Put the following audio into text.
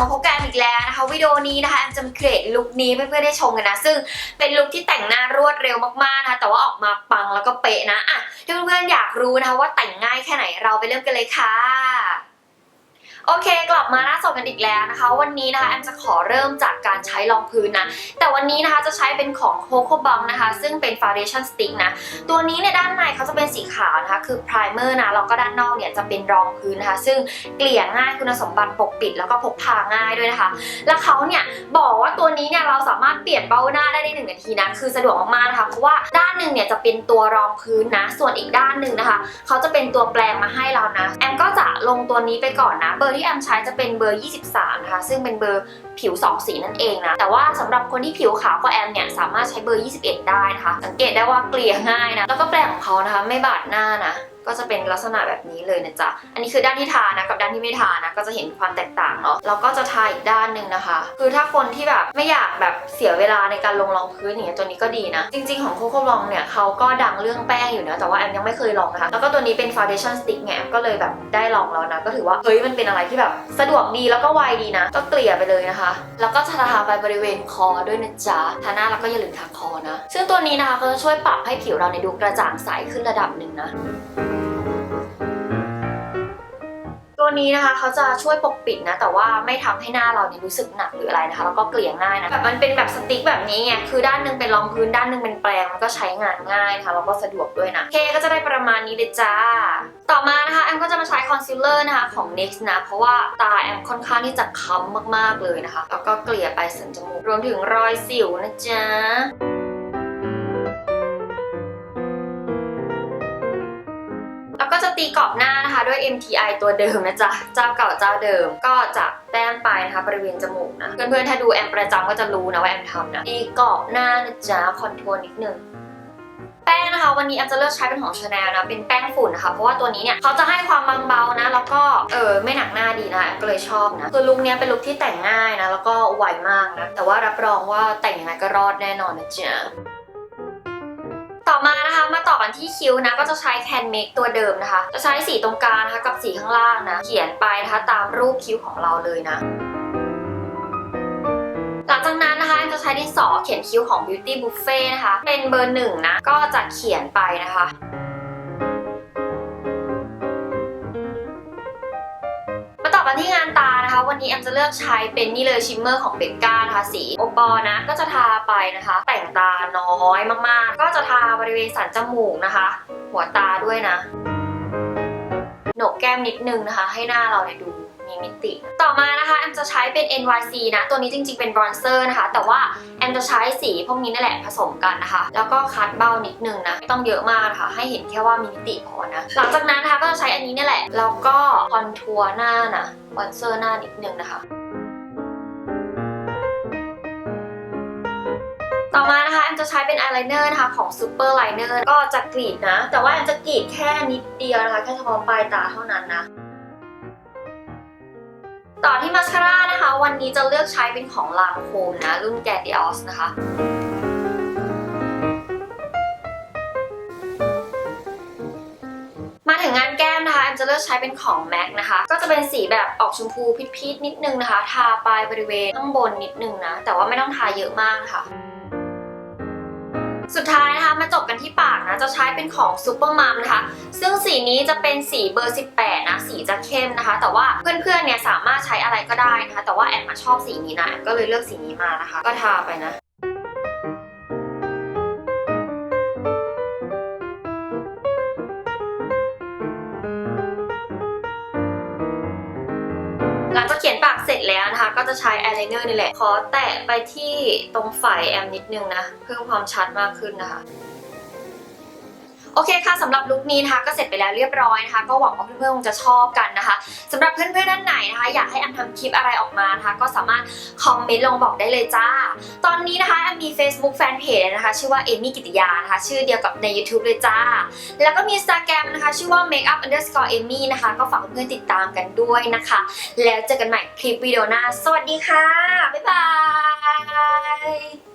มาพบกันอีกแล้วนะคะวิดีโอนี้นะคะแอมจะมาเครดลุคนี้เพื่อนๆได้ชมกันนะ ซึ่งเป็นลุคที่แต่งหน้ารวดเร็วมากๆนะคะแต่ว่าออกมาปังแล้วก็เป๊ะนะอะถ้าเพื่อนๆอยากรู้นะคะว่าแต่งง่ายแค่ไหนเราไปเริ่มกันเลยค่ะ โอเค กลับมาหน้าสดกันอีกแล้วนะคะ วันนี้นะคะแอมจะขอเริ่มจากการใช้รองพื้นนะ แต่วันนี้นะคะจะใช้เป็นของ Coco b o m นะคะ ซึ่งเป็น Foundation Stick นะ ตัวนี้เนี่ยด้านในเขาจะเป็นสีขาวนะคะ คือ Primer นะแล้วก็ด้านนอกเนี่ยจะเป็นรองพื้นนะคะ ซึ่งเกลี่ยง่ายคุณสมบัติปกปิด แล้วก็พกพาง่ายด้วยนะคะ แล้วเขาเนี่ยบอกว่าตัวนี้เนี่ยเราสามารถเปลี่ยนเบ้าหน้าได้ในหนึ่งนาทีนะคือสะดวกมากๆนะคะเพราะว่าด้านหนึ่งเนี่ยจะเป็นตัวรองพื้นนะ ส่วนอีกด้านหนึ่งนะคะเขาจะเป็นตัวแปลงมาให้เรานะแอมก็จะลงตัวนี้ไปก่อนนะเบอร์ที่แอมใช้จะเป็นเบอร์ 23 นะคะ ซึ่งเป็นเบอร์ผิว 2 สีนั่นเองนะ แต่ว่าสำหรับคนที่ผิวขาวกว่าแอมเนี่ยสามารถใช้เบอร์ 21 ได้นะคะ สังเกตได้ว่าเกลี่ยง่ายนะ แล้วก็แปรงของเขานะคะ ไม่บาดหน้านะ ก็จะเป็นลักษณะแบบนี้เลยนะจ๊ะ อันนี้คือด้านที่ทานะกับด้านที่ไม่ทานะก็จะเห็นความแตกต่างเนาะแล้วก็จะทาอีกด้านหนึ่งนะคะ คือถ้าคนที่แบบไม่อยากแบบเสียเวลาในการลงรองพื้นอย่างเงี้ยตัวนี้ก็ดีนะ จริง ๆ ของโคโค่ลองเนี่ยเขาก็ดังเรื่องแป้งอยู่นะแต่ว่าแอมยังไม่เคยลองนะคะ แล้วก็ตัวนี้เป็น foundation stick ไงแอมก็เลยแบบได้ลองแล้วนะ ก็ถือว่าเฮ้ยมันเป็นอะไรที่แบบสะดวกดีแล้วก็ไวดีนะ ก็เกลี่ยไปเลยนะคะ แล้วก็ทาไปบริเวณคอด้วยนะจ๊ะทาหน้าแล้วก็อย่าลืมทาคอนะ ซึ่งตัวนี้นะคะก็จะช่วยปรับให้ผิวเราในดูกระจ่างใสขึ้นระดับหนึ่งนะ นี้นะคะเขาจะช่วยปกปิดนะ แต่ว่าไม่ทำให้หน้าเราเนี่ยรู้สึกหนักหรืออะไรนะคะ แล้วก็เกลี่ยง่ายนะแบบมันเป็นแบบสติ๊กแบบนี้ไงคือด้านหนึงเป็นรองพื้นด้านหนึงเป็นแปรงมันก็ใช้งานง่ายนะคะแล้วก็สะดวกด้วยนะเคก็จะได้ประมาณนี้เลยจ้า ต่อมานะคะแอมก็จะมาใช้คอนซีลเลอร์นะคะของ NYX นะ เพราะว่าตาแอมค่อนข้างที่จะค้ำมากๆเลยนะคะ แล้วก็เกลี่ยไปสันจมูกรวมถึงรอยสิวนะจ๊ะแล้วก็จะ ตีกรอบหน้านะคะ ด้วย MTI ตัวเดิมนะจ๊ะ เจ้าเก่าเจ้าเดิม ก็จะแต้มไปนะคะบริเวณจมูกนะ เพื่อนๆ ถ้าดูแอมประจำก็จะรู้นะว่าแอมทำนะ ตีกรอบหน้านะจ๊ะคอนทัวร์นิดนึงแป้งนะคะวันนี้แอมจะเลือกใช้เป็นของชาแนลนะเป็นแป้งฝุ่นนะคะเพราะว่าตัวนี้เนี่ยเขาจะให้ความบางเบานะ แล้วก็เออไม่หนักหน้าดีนะแอมก็เลยชอบนะคือลุคเนี้ยเป็นลุคที่แต่งง่ายนะแล้วก็ไวมากนะแต่ว่ารับรองว่าแต่งยังไงก็รอดแน่นอนนะจ๊ะ ต่อมานะคะมาต่อกันที่คิ้วนะก็จะใช้แคนเมคตัวเดิมนะคะ จะใช้สีตรงกลางนะคะกับสีข้างล่างนะ เขียนไปนะคะตามรูปคิ้วของเราเลยนะหลังจากนั้นนะคะจะใช้ดินสอเขียนคิ้วของ Beauty Buffet นะคะ เป็นเบอร์หนึ่งนะ ก็จะเขียนไปนะคะ มาต่อนที่งานตานะคะ วันนี้แอมจะเลือกใช้เป็นนี่เลยชิมเมอร์ของเบกก้านะคะสีโอปอนะ ก็จะทาไปนะคะ แต่งตาน้อยมากๆ ก็จะทาบริเวณสันจมูกนะคะ หัวตาด้วยนะโหนกแก้มนิดนึงนะคะ ให้หน้าเราเนี่ยดู มีมิติ ต่อมานะคะแอมจะใช้เป็น NYC นะตัวนี้จริงๆเป็นบรอนเซอร์นะคะ แต่ว่าแอมจะใช้สีพวกนี้นั่นแหละผสมกันนะคะ แล้วก็คัดเบ้านิดนึงนะไม่ต้องเยอะมากนะคะ ให้เห็นแค่ว่ามีมิติพอนะ หลังจากนั้นนะคะก็จะใช้อันนี้นี่แหละ แล้วก็คอนทัวร์หน้านะบรอนเซอร์หน้านิดนึงนะคะต่อมานะคะแอมจะใช้เป็นอายไลเนอร์นะคะของ Super Liner ก็จะกรีดนะ แต่ว่าแอมจะกรีดแค่นิดเดียวนะคะ แค่เฉพาะปลายตาเท่านั้นนะ ต่อที่มาสคาร่านะคะ วันนี้จะเลือกใช้เป็นของลาโคมนะรุ่นแกดิออสนะคะมาถึงงานแก้มนะคะแอมจะเลือกใช้เป็นของแม็กนะคะ ก็จะเป็นสีแบบออกชมพูพิษๆนิดนึงนะคะ ทาปลายบริเวณข้างบนนิดนึงนะ แต่ว่าไม่ต้องทาเยอะมากนะคะ สุดท้ายนะคะมาจบกันที่ปากนะจะใช้เป็นของ Super Mom นะคะ ซึ่งสีนี้จะเป็นสีเบอร์ 18 นะ สีจะเข้มนะคะ แต่ว่าเพื่อนๆเนี่ยสามารถใช้อะไรก็ได้นะคะ แต่ว่าแอนมาชอบสีนี้นะแอนก็เลยเลือกสีนี้มานะคะ ก็ทาไปนะ หลังจากเขียนปากเสร็จแล้วนะคะ ก็จะใช้อายไลเนอร์นี่แหละ ขอแตะไปที่ตรงฝ่ายแอมนิดนึงนะ เพิ่มความชัดมากขึ้นนะคะ อเคค่ะสำหรับลุคนี้นะคะก็เสร็จไปแล้วเรียบร้อยนะคะ ก็หวังว่าเพื่อนๆคงจะชอบกันนะคะสำหรับเพื่อนๆท่านไหนนะคะ อยากให้แอมทำคลิปอะไรออกมานะคะก็สามารถคอมเมนต์ลงบอกได้เลยจ้า ตอนนี้นะคะแอมมี Facebook Fanpage นะคะ ชื่อว่าเอมี่กิติยานะคะ ชื่อเดียวกับใน YouTube เลยจ้า แล้วก็มี Instagram นะคะ ชื่อว่า makeup underscore amy นะคะ ก็ฝากเพื่อนติดตามกันด้วยนะคะ แล้วเจอกันใหม่คลิปวิดีโอหน้า สวัสดีค่ะ บ๊ายบาย